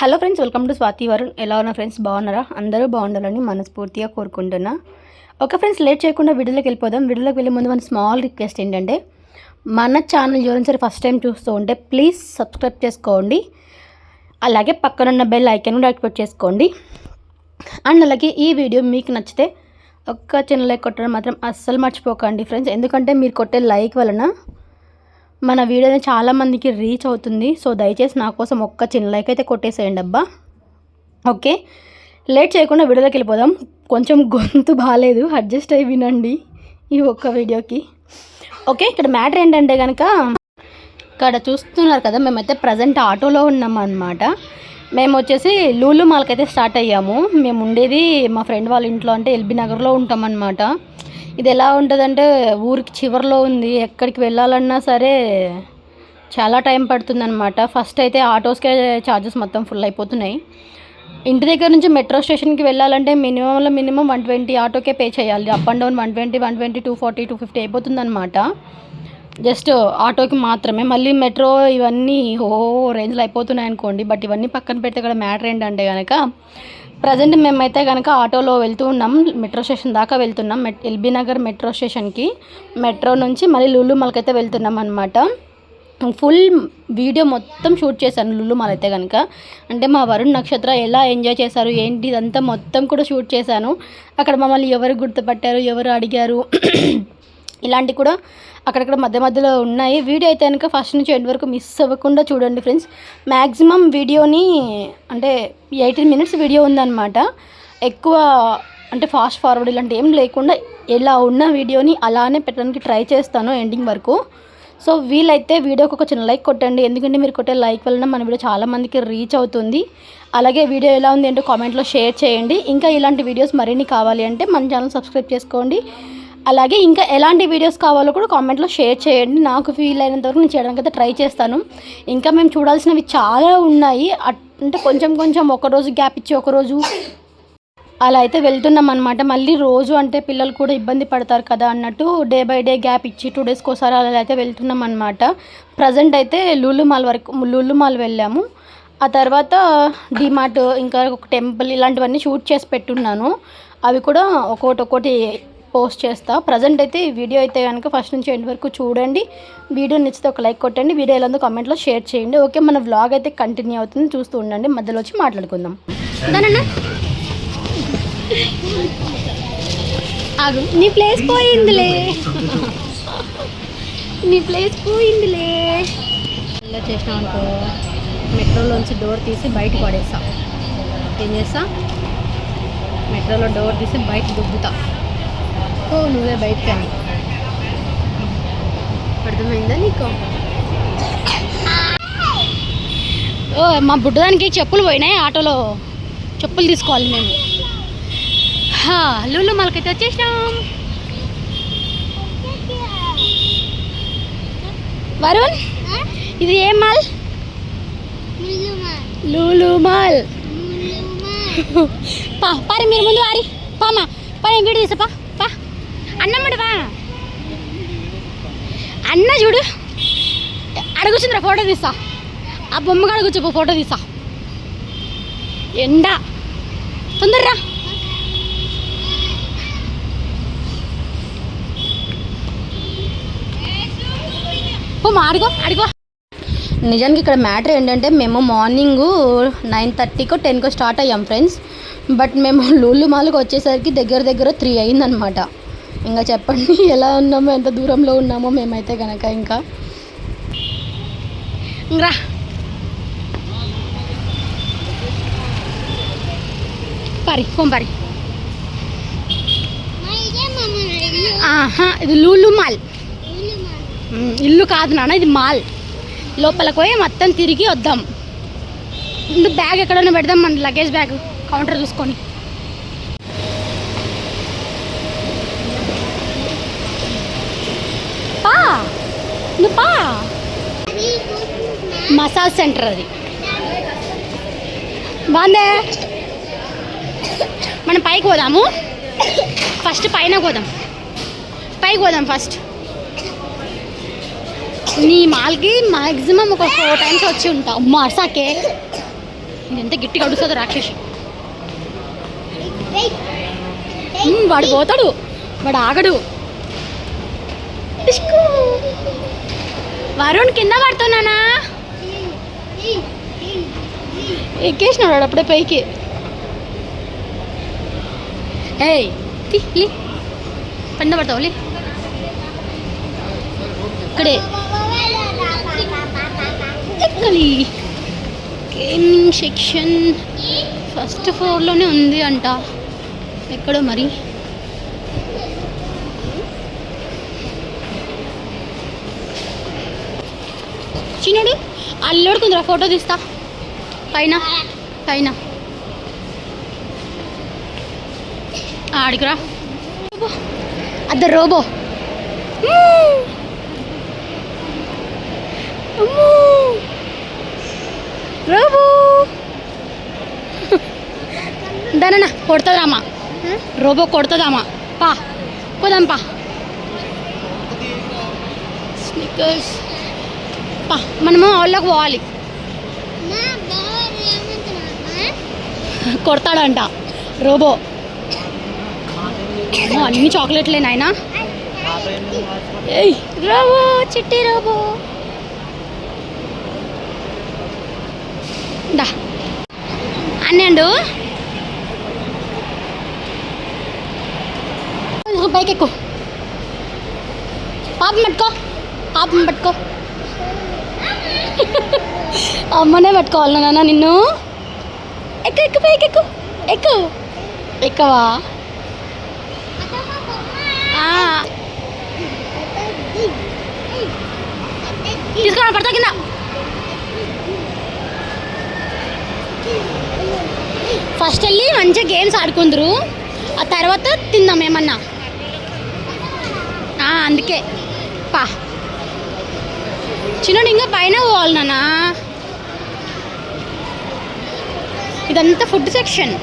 Hello friends welcome to Swathi Varun. ఎలా ఉన్నా friends బాగున్నారా? అందరూ బాగుండాలని మనస్ఫూర్తిగా కోరుకుంటున్నా. ఓకే ఫ్రెండ్స్ లేట్ చేయకుండా వీడియోలోకి వెళ్ళిపోదాం. వీడియోలోకి వెళ్ళే ముందు మన స్మాల్ రిక్వెస్ట్ ఏంటంటే మన ఛానల్ ఎవరైనా సరే ఫస్ట్ టైం చూస్తూ ఉంటే ప్లీజ్ సబ్స్క్రైబ్ చేసుకోండి. అలాగే పక్కనున్న బెల్ ఐకాన్ కూడా యాక్టివేట్ చేసుకోండి. అండ్ అలాగే ఈ వీడియో మీకు నచ్చితే ఒక్క చిన్న లైక్ కొట్టడం మాత్రం అస్సలు మర్చిపోకండి ఫ్రెండ్స్. ఎందుకంటే మీరు కొట్టే లైక్ వలన మన వీడియో చాలామందికి రీచ్ అవుతుంది. సో దయచేసి నా కోసం ఒక్క చిన్న లైక్ అయితే కొట్టేసేయండి అబ్బా. ఓకే లేట్ చేయకుండా వీడియోలోకి వెళ్ళిపోదాం. కొంచెం గొంతు బాగాలేదు అడ్జస్ట్ అయ్యి వినండి ఈ ఒక్క వీడియోకి. ఓకే ఇక్కడ మ్యాటర్ ఏంటంటే కనుక ఇక్కడ చూస్తున్నారు కదా మేమైతే ప్రజెంట్ ఆటోలో ఉన్నాం అనమాట మేము వచ్చేసి లూలు మాల్కి అయితే స్టార్ట్ అయ్యాము. మేము ఉండేది మా ఫ్రెండ్ వాళ్ళ ఇంట్లో అంటే ఎల్బీ నగర్లో ఉంటామన్నమాట. ఇది ఎలా ఉంటుందంటే ఊరికి చివరిలో ఉంది. ఎక్కడికి వెళ్ళాలన్నా సరే చాలా టైం పడుతుందన్నమాట. ఫస్ట్ అయితే ఆటోస్కే ఛార్జెస్ మొత్తం ఫుల్ అయిపోతున్నాయి. ఇంటి దగ్గర నుంచి మెట్రో స్టేషన్కి వెళ్ళాలంటే మినిమంలో మినిమం వన్ ట్వంటీ ఆటోకే పే చేయాలి. Up and down one twenty one twenty two forty two fifty అయిపోతుందన్నమాట. Just ఆటోకి మాత్రమే. మళ్ళీ మెట్రో ఇవన్నీ ఓ రేంజ్లో అయిపోతున్నాయి అనుకోండి బట్ ఇవన్నీ పక్కన పెడితే ఇక్కడ మ్యాటర్ ఏంటంటే కనుక ప్రజెంట్ మేమైతే కనుక ఆటోలో వెళ్తూ ఉన్నాం. మెట్రో స్టేషన్ దాకా వెళ్తున్నాం. మెట్ ఎల్బీ నగర్ మెట్రో స్టేషన్కి. మెట్రో నుంచి మళ్ళీ లులు అయితే వెళ్తున్నాం అనమాట ఫుల్ వీడియో మొత్తం షూట్ చేశాను లులు మాల్ అయితే కనుక అంటే మా వరుణ్ నక్షత్ర ఎలా ఎంజాయ్ చేశారు ఏంటి ఇదంతా మొత్తం కూడా షూట్ చేశాను. అక్కడ మమ్మల్ని ఎవరు గుర్తుపట్టారు ఎవరు అడిగారు. ఇలాంటి కూడా అక్కడక్కడ మధ్య మధ్యలో ఉన్నాయి. వీడియో అయితే కనుక ఫస్ట్ నుంచి ఎండ్ వరకు మిస్ అవ్వకుండా చూడండి ఫ్రెండ్స్. మ్యాక్సిమం వీడియోని అంటే ఎయిటీన్ మినిట్స్ వీడియో ఉందన్నమాట. ఎక్కువ అంటే ఫాస్ట్ ఫార్వర్డ్ ఇలాంటి ఏం లేకుండా ఎలా ఉన్న వీడియోని అలానే పెట్టడానికి ట్రై చేస్తాను ఎండింగ్ వరకు. సో వీలైతే వీడియోకి ఒక చిన్న లైక్ కొట్టండి. ఎందుకంటే మీరు కొట్టే లైక్ వలన మన వీడియో చాలామందికి రీచ్ అవుతుంది. అలాగే వీడియో ఎలా ఉంది ఏంటో కామెంట్లో షేర్ చేయండి. ఇంకా ఇలాంటి వీడియోస్ మరిన్ని కావాలి అంటే మన ఛానల్ సబ్స్క్రైబ్ చేసుకోండి. అలాగే ఇంకా ఎలాంటి వీడియోస్ కావాలో కూడా కామెంట్లో షేర్ చేయండి. నాకు ఫీల్ అయినంత వరకు నేను చేయడానికి అయితే ట్రై చేస్తాను. ఇంకా మేము చూడాల్సినవి చాలా ఉన్నాయి. అట్- అంటే కొంచెం కొంచెం ఒకరోజు గ్యాప్ ఇచ్చి ఒకరోజు అలా అయితే వెళ్తున్నాం అనమాట మళ్ళీ రోజు అంటే పిల్లలు కూడా ఇబ్బంది పడతారు కదా అన్నట్టు డే బై డే గ్యాప్ ఇచ్చి టూ డేస్కి ఒకసారి అలా అయితే వెళ్తున్నాం అనమాట ప్రజెంట్ అయితే లూలు మాల్ వరకు లూలు మాల్ వెళ్ళాము. ఆ తర్వాత డిమార్ట్ ఇంకా ఒక టెంపుల్ ఇలాంటివన్నీ షూట్ చేసి పెట్టున్నాను. అవి కూడా ఒక్కొక్కటి ఒక్కొక్కటి పోస్ట్ చేస్తా. ప్రజెంట్ అయితే ఈ వీడియో అయితే కనుక ఫస్ట్ నుంచి ఎండ్ వరకు చూడండి. వీడియో నచ్చితే ఒక లైక్ కొట్టండి. వీడియో ఎలా కామెంట్లో షేర్ చేయండి. ఓకే మన వ్లాగ్ అయితే కంటిన్యూ అవుతుంది. చూస్తూ ఉండండి. మధ్యలో వచ్చి మాట్లాడుకుందాం. ఆగు. నీ ప్లేస్ పోయిందిలే. నీ ప్లేస్ పోయిందిలే. ఇలా చేసినాం అనుకో మెట్రోలోంచి డోర్ తీసి బయట పడేస్తా. ఏం చేస్తా? మెట్రోలో డోర్ తీసి బయట దుబ్బుతా. ఓ నువ్వే బయటకి అని అర్థమైందా నీకు? ఓ మా బుడ్డదానికి చెప్పులు పోయినాయి ఆటోలో. చెప్పులు తీసుకోవాలి మేము. లూలు మాల్కైతే వచ్చేసినాం. వరుణ్ ఇది ఏం మాల్? లూలు మాల్. పా పారి మీరు ముందు వారి. పామా పా నేను వీడియో తీసా అన్నమ్మడవా అన్న చూడు. అడుగుచుందిరా ఫోటో తీస్తా. ఆ బొమ్మగా అడుగుచ్చు ఫోటో తీస్తా. ఎండ. తొందరరా. ఓ అడుగో అడుగో నిజానికి ఇక్కడ మ్యాటర్ ఏంటంటే మేము మార్నింగ్ నైన్ థర్టీకో టెన్కో స్టార్ట్ అయ్యాం ఫ్రెండ్స్. బట్ మేము లూలు మాల్కి వచ్చేసరికి దగ్గర దగ్గర త్రీ అయిందనమాట ఇంకా చెప్పండి ఎలా ఉన్నామో ఎంత దూరంలో ఉన్నామో మేమైతే కనుక ఇంకా. రా పరి కొంపరి ఆహా ఇది లూలు మాల్. ఇల్లు కాదు నాన్న ఇది మాల్. లోపలికి పోయి మొత్తం తిరిగి వద్దాం. ముందు బ్యాగ్ ఎక్కడైనా పెడదాం మన లగేజ్ బ్యాగ్ కౌంటర్ చూసుకొని పా నువ్వా మసాజ్ సెంటర్ అది. బాగుందే? మనం పైకి పోదాము. ఫస్ట్ పైన పోదాం. పైకి పోదాం ఫస్ట్. నీ మాల్కి మాక్సిమం ఒక ఫోర్ టైమ్స్ వచ్చి ఉంటావు మసాకే ఎంత గిట్టి అడుస్తుందో రాక్షసి. వాడు పోతాడు. వాడు ఆగడు. వరుణ్ కింద పడుతున్నానా? ఎక్కేసినాడు వాడు అప్పుడే పైకి. ఏయ్ తీ, లే. కింద పడతావు ఇక్కడే. గేమింగ్ సెక్షన్ ఫస్ట్ ఫ్లోర్లోనే ఉంది అంట. ఎక్కడో మరి. చిన్నడు అల్లుడు కొందరు ఫోటో తీస్తా. పైన పైన. ఆడికిరా. అద్ద రోబో. రోబో. దానన్నా కొడుతుందామా? రోబో కొడుతుందామా? పా. పోదాం పా. స్నికర్స్. పా మనము వాళ్ళకి పోవాలి. కొడతాడంట రోబో. అన్ని చాక్లెట్లే నాయనా. ఏయ్ రోబో చిట్టి రోబో. దా. అన్నండు బైక్ ఎక్కువ పాపం పట్టుకో పాపం పట్టుకో. అమ్మనే పట్టుకోవాలి నాన్న నిన్ను ఎక్కు ఎక్కు పైకి ఎక్కు ఎక్కు. ఎక్కువా? తీసుకురా పడతా కింద. ఫస్ట్ వెళ్ళి మంచిగా గేమ్స్ ఆడుకుందరు. ఆ తర్వాత తిందాం ఏమన్నా. అందుకే. పా. చిన్నోడు ఇంకా పైన పోవాలి నాన్న. ఇదంతా ఫుడ్ సెక్షన్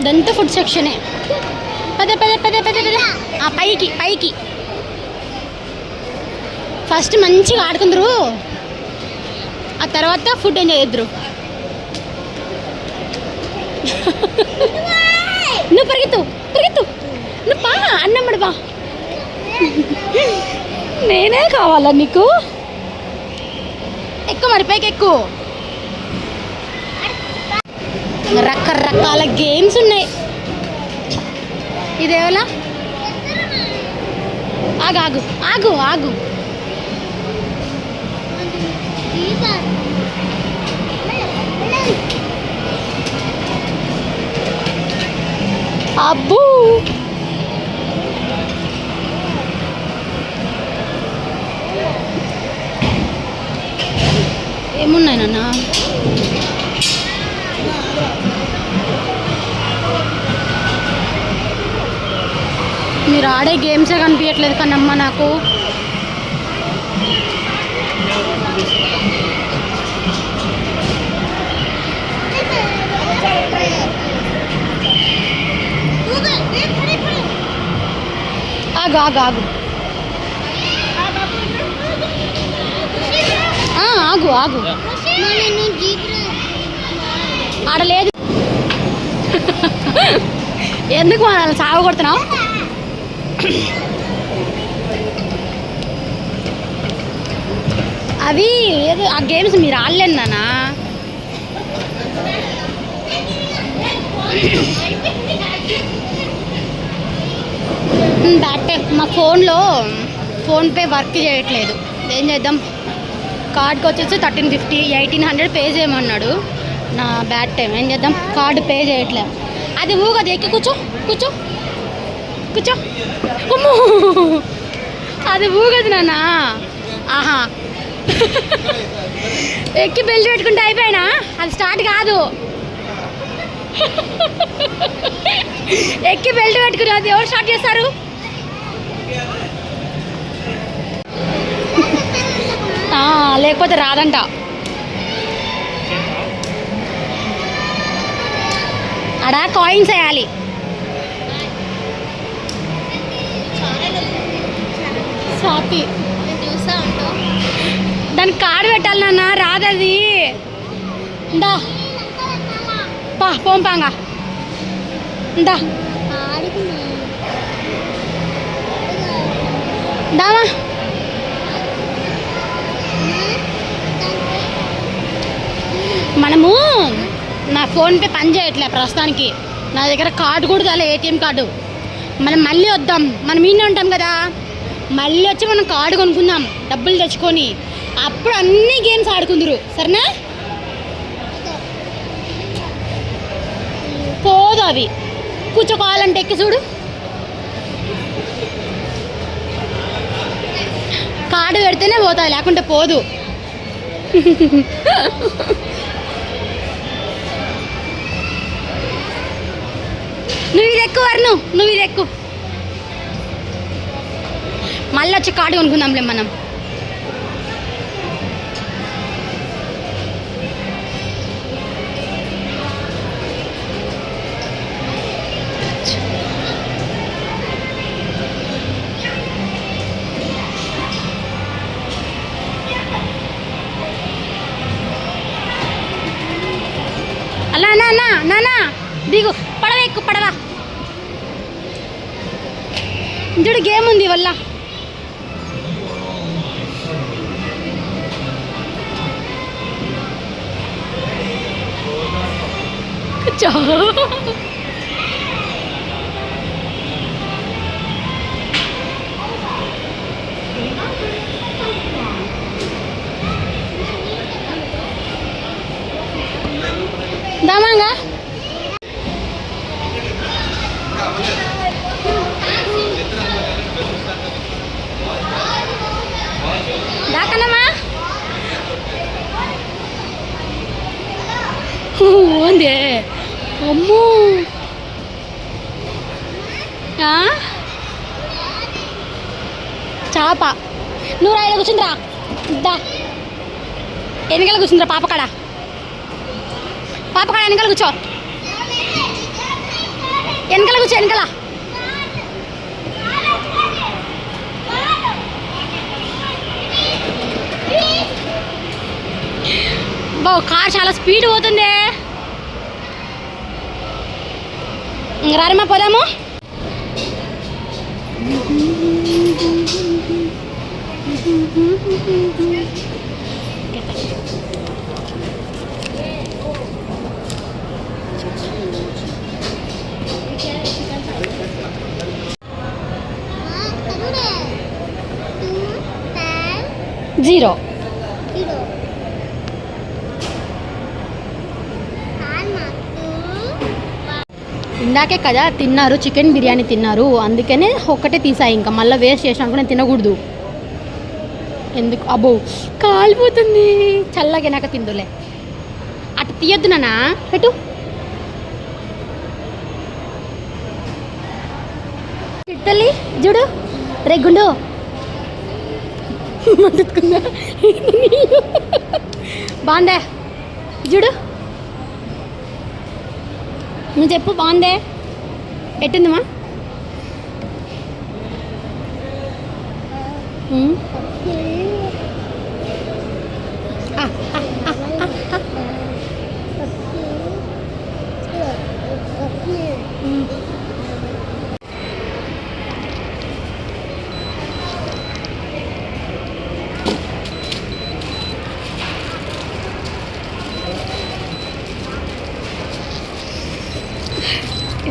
ఇదంతా ఫుడ్ సెక్షనే పదే పదే పదే పదే పదే. ఆ పైకి పైకి. ఫస్ట్ మంచిగా ఆడుకుందరు. ఆ తర్వాత ఫుడ్ ఎంజాయ్ చేద్దరు. నువ్వు పరిగెత్తు పరిగెత్తు. నువ్వు పా అన్నమ్మడు బా నేనే కావాలా నీకు? ఎక్కువ మరి పైకి ఎక్కువ రకరకాల గేమ్స్ ఉన్నాయి. ఇదేవలా ఆగు ఆగు ఆగు ఆగు. అబ్బూ! ఏమున్నాయి నాన్న? మీరు ఆడే గేమ్సే కనిపించట్లేదు కన్నమ్మ నాకు. ఆగు ఆగు ఆగు ఆ, ఆగు ఆగు. ఆడలేదు ఎందుకు మన సాగు కొడుతున్నావు? అవి ఏదో ఆ గేమ్స్ మీరు ఆడలేను నానా బ్యాటే మా ఫోన్లో ఫోన్పే వర్క్ చేయట్లేదు. ఏం చేద్దాం? కార్డ్కి వచ్చేసి thirteen fifty eighteen hundred pay చేయమన్నాడు. నా బ్యాడ్ టైం. ఏం చేద్దాం? కార్డు పే చేయట్లేదు అది ఊగదు ఎక్కి కూర్చో కూర్చో కూర్చో. అమ్మో అది ఊగదు నాన్న. ఆహా. ఎక్కి బెల్ట్ పెట్టుకుంటే అయిపోయినా? అది స్టార్ట్ కాదు. ఎక్కి బెల్ట్ పెట్టుకుని అది ఎవరు స్టార్ట్ చేస్తారు? ఆ, లేకపోతే రాదంట. అడా కాయిన్స్ వేయాలి. స్వాతి దానికి కార్డు పెట్టాలి నాన్న రాదది. ఇందా పా పోంపాంగా ఇందా దామా మనము నా ఫోన్పే పని చేయట్లే ప్రస్తుతానికి. నా దగ్గర కార్డు కూడా తేలే ఏటీఎం కార్డు. మనం మళ్ళీ వద్దాం. మనం ఈయన ఉంటాం కదా. మళ్ళీ వచ్చి మనం కార్డు కొనుక్కుందాం డబ్బులు తెచ్చుకొని. అప్పుడు అన్ని గేమ్స్ ఆడుకుందరు. సరేనా? పోదు అవి. కూర్చోకోవాలంటే ఎక్కి చూడు. కార్డు పెడితేనే పోతాయి లేకుంటే పోదు. నువ్వు ఇది ఎక్కువ వర్ణు నువ్వు ఇది ఎక్కువ. మళ్ళీ వచ్చి కాడు కొనుక్కుందాంలే మనం. കൊല്ലം trời ơi. నువ్వు కూర్చుందిరా. దా. వెనకాల కూర్చుందిరా పాప కాడ? పాప కాడ వెనకాల కూర్చో? వెనకాల కూర్చో వెనకాల బావు కార్ చాలా స్పీడ్ పోతుంది. రారమ్మా పోదాము. జీరో. ఇందాకే కదా తిన్నారు చికెన్ బిర్యానీ తిన్నారు అందుకనే ఒక్కటే తీసాయి ఇంకా. మళ్ళీ వేస్ట్ చేసినా కూడా తినకూడదు. ఎందుకు? అబ్బో కాలిపోతుంది. చల్లగినాక తిందులే. అటు తీయద్దు నానా పెట్టు. తిట్టలి చూడు. రెగ్గుండు గుండు. బాగుందే? చూడు. నువ్వు చెప్పు బాగుందే? ఎట్టుందమ్మా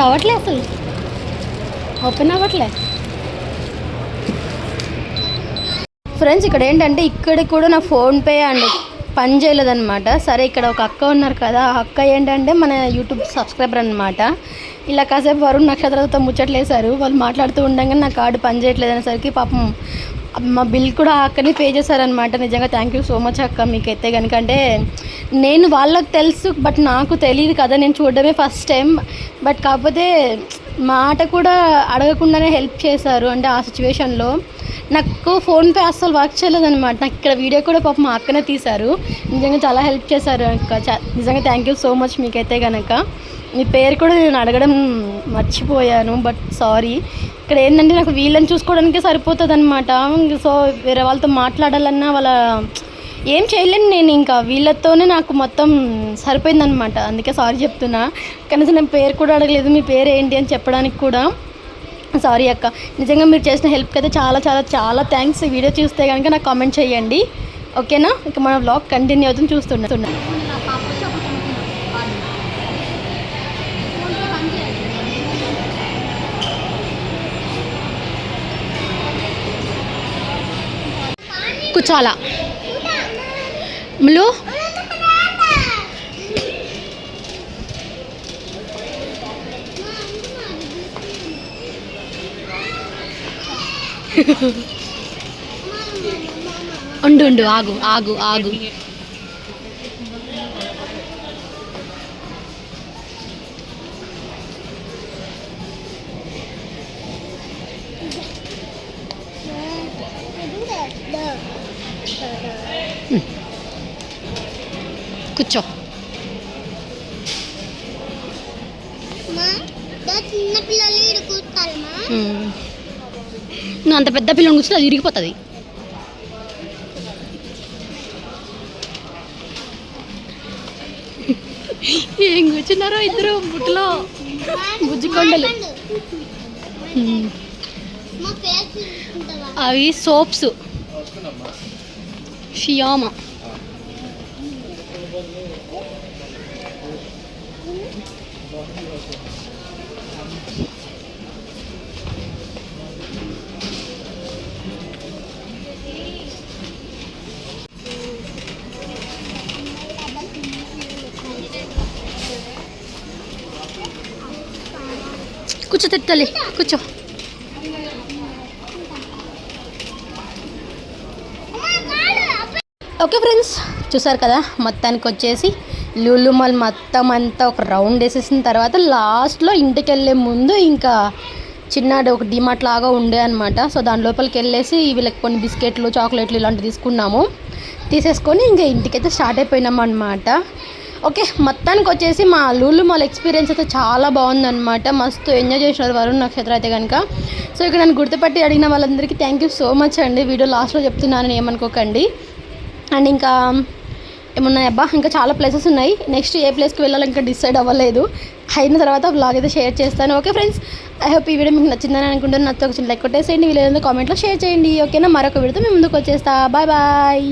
ఇది అవ్వట్లే అసలు? ఓపెన్ అవ్వట్లే? ఫ్రెండ్స్ ఇక్కడ ఏంటంటే ఇక్కడ కూడా నా ఫోన్పే అండ్. పని చేయలేదన్నమాట. సరే ఇక్కడ ఒక అక్క ఉన్నారు కదా ఆ అక్క ఏంటంటే మన యూట్యూబ్ సబ్స్క్రైబర్ అనమాట ఇలా కాసేపు వరుణ్ నక్షత్రాలతో ముచ్చట్లేశారు. వాళ్ళు మాట్లాడుతూ ఉండగా నా కార్డు పని చేయట్లేదు అనేసరికి పాపం మా బిల్ కూడా అక్కడనే పే చేశారనమాట నిజంగా థ్యాంక్ యూ సో మచ్ అక్క మీకైతే కనుక అంటే నేను వాళ్ళకి తెలుసు బట్ నాకు తెలియదు కదా నేను చూడడమే ఫస్ట్ టైం బట్ కాకపోతే మాట కూడా అడగకుండానే హెల్ప్ చేశారు అంటే ఆ సిచ్యువేషన్లో నాకు ఫోన్పే అస్సలు వర్క్ చేయలేదన్నమాట. నాకు ఇక్కడ వీడియో కూడా పాపం మా అక్కనే తీశారు. నిజంగా చాలా హెల్ప్ చేశారు అక్క. నిజంగా థ్యాంక్ యూ సో మచ్ మీకైతే కనుక మీ పేరు కూడా నేను అడగడం మర్చిపోయాను బట్ సారీ ఇక్కడ ఏంటంటే నాకు వీళ్ళని చూసుకోవడానికే సరిపోతుంది అనమాట సో వేరే వాళ్ళతో మాట్లాడాలన్నా వాళ్ళ ఏం చేయలేను నేను ఇంకా. వీళ్ళతోనే నాకు మొత్తం సరిపోయిందనమాట అందుకే సారీ చెప్తున్నా. కనీసం నేను పేరు కూడా అడగలేదు మీ పేరు ఏంటి అని చెప్పడానికి కూడా. సారీ అక్క. నిజంగా మీరు చేసిన హెల్ప్కి అయితే చాలా చాలా చాలా థ్యాంక్స్ ఈ వీడియో చూస్తే కనుక నాకు కామెంట్ చేయండి. ఓకేనా ఇక మన బ్లాగ్ కంటిన్యూ అవుతుంది చూస్తున్నా. కూర్చోవాలా? ములు? ఉండు ఉండు ఆగు ఆగు ఆగు. చిన్న పిల్లలు. నువ్వు అంత పెద్ద పిల్లని కూర్చుంటే అది ఇరిగిపోతుంది. ఏం కూర్చున్నారో ఇద్దరు బుట్టలో? బుజ్జికొండలు అవి సోప్స్. షియామా. కూర్చో తల్లి కూర్చో. ఓకే ఫ్రెండ్స్ చూసారు కదా మొత్తానికి వచ్చేసి లూలు మాల్ మొత్తం అంతా ఒక రౌండ్ వేసేసిన తర్వాత లాస్ట్లో ఇంటికి వెళ్ళే ముందు ఇంకా చిన్నాడు ఒక డిమార్ట్ లాగా ఉండే అనమాట సో దాని లోపలికి వెళ్ళేసి వీళ్ళకి కొన్ని బిస్కెట్లు చాక్లెట్లు ఇలాంటివి తీసుకున్నాము. తీసేసుకొని ఇంకా ఇంటికైతే స్టార్ట్ అయిపోయినాం అనమాట ఓకే మొత్తానికి వచ్చేసి మా లూలు మాల్ ఎక్స్పీరియన్స్ అయితే చాలా బాగుందన్నమాట. మస్తు ఎంజాయ్ చేసినారు వరుణ్ నక్షత్రం అయితే కనుక సో ఇక్కడ నన్ను గుర్తుపట్టి అడిగిన వాళ్ళందరికీ థ్యాంక్ యూ సో మచ్ అండి. వీడియో లాస్ట్లో చెప్తున్నానని ఏమనుకోకండి. అండ్ ఇంకా ఏమున్నాయి అబ్బా ఇంకా చాలా ప్లేసెస్ ఉన్నాయి. నెక్స్ట్ ఏ ప్లేస్కి వెళ్ళాలి ఇంకా డిసైడ్ అవ్వలేదు. అయిన తర్వాత బ్లాగ్ అయితే షేర్ చేస్తాను. ఓకే ఫ్రెండ్స్ ఐ హోప్ ఈ వీడియో మీకు నచ్చిందని అనుకుంటున్నాను. నాతో ఒక చిన్న లైక్ కొట్టేసేయండి. వీలైతే కామెంట్లో షేర్ చేయండి. ఓకేనా మరొక వీడియోతో మేము ముందుకు వచ్చేస్తా. Bye bye